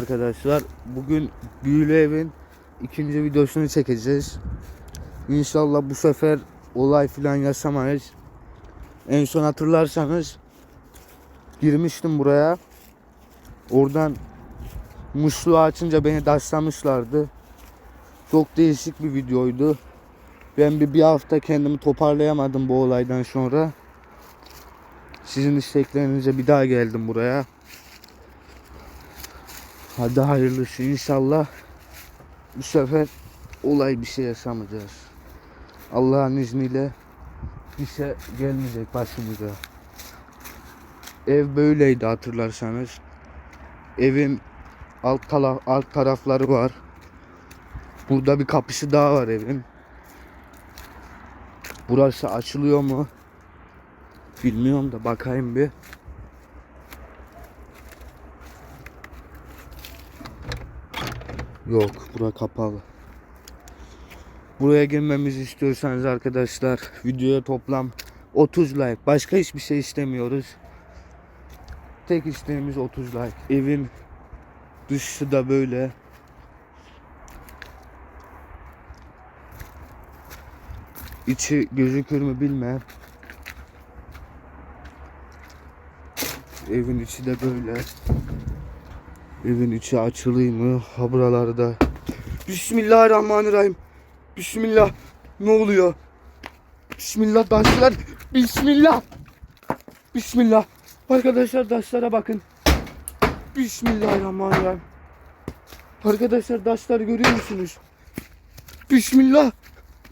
Arkadaşlar bugün Büyülü Evin ikinci videosunu çekeceğiz. İnşallah bu sefer olay falan yaşamayız. En son hatırlarsanız girmiştim buraya. Oradan musluğu açınca beni taşlamışlardı. Çok değişik bir videoydu. Ben bir, bir hafta kendimi toparlayamadım bu olaydan sonra. Sizin isteklerinize bir daha geldim buraya. Hadi hayırlısı inşallah. Bu sefer olay bir şey yaşamayacağız. Allah'ın izniyle bir şey gelmeyecek başımıza. Ev böyleydi hatırlarsanız. Evin alt, tala- alt tarafları var. Burada bir kapısı daha var evin. Burası açılıyor mu? Bilmiyorum da bakayım bir. Yok, bura kapalı. Buraya girmemizi istiyorsanız arkadaşlar videoya toplam 30 like. Başka hiçbir şey istemiyoruz. Tek isteğimiz 30 like. Evin dışı da böyle. İçi gözükür mü bilmem. Evin içi de böyle. Evin içi açılıyor mu? Ha buralarda. Bismillahirrahmanirrahim. Bismillah. Ne oluyor? Bismillah taşlar. Bismillah. Bismillah. Arkadaşlar taşlara bakın. Bismillahirrahmanirrahim. Arkadaşlar taşları görüyor musunuz? Bismillah.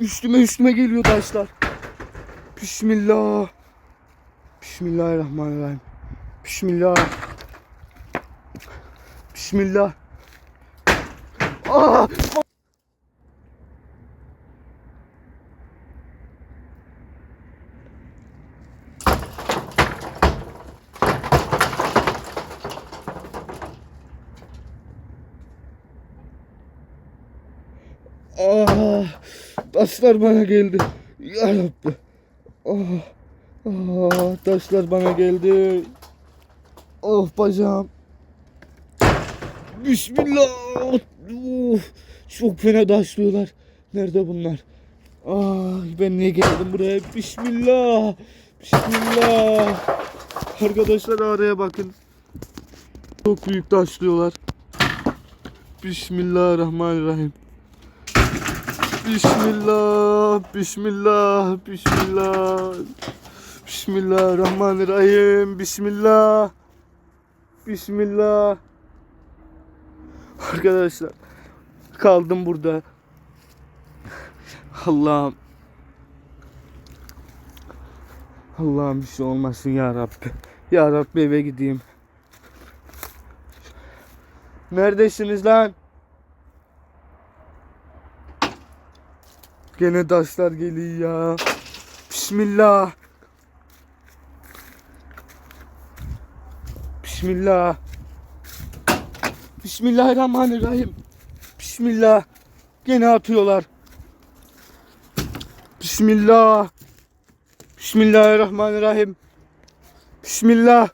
Üstüme üstüme geliyor taşlar. Bismillah. Bismillahirrahmanirrahim. Bismillah. Bismillah. Aa! Ah, taşlar bana geldi. Ya Rabbi. Ah, ah, taşlar bana geldi. Of bacağım. Bismillah. Of, çok fena taşlıyorlar. Nerede bunlar? Ay ben niye geldim buraya? Bismillah. Bismillah. Arkadaşlar araya bakın. Çok büyük taşlıyorlar. Bismillahirrahmanirrahim. Bismillah, Bismillah, Bismillah. Bismillahirrahmanirrahim. Bismillah. Bismillah. Arkadaşlar kaldım burada. Allah'ım. Allah'ım bir şey olmasın ya Rabbi. Ya Rabbi eve gideyim. Neredesiniz lan? Gene taşlar geliyor ya. Bismillah. Bismillah. Bismillahirrahmanirrahim. Bismillah. Gene atıyorlar. Bismillah. Bismillahirrahmanirrahim. Bismillah.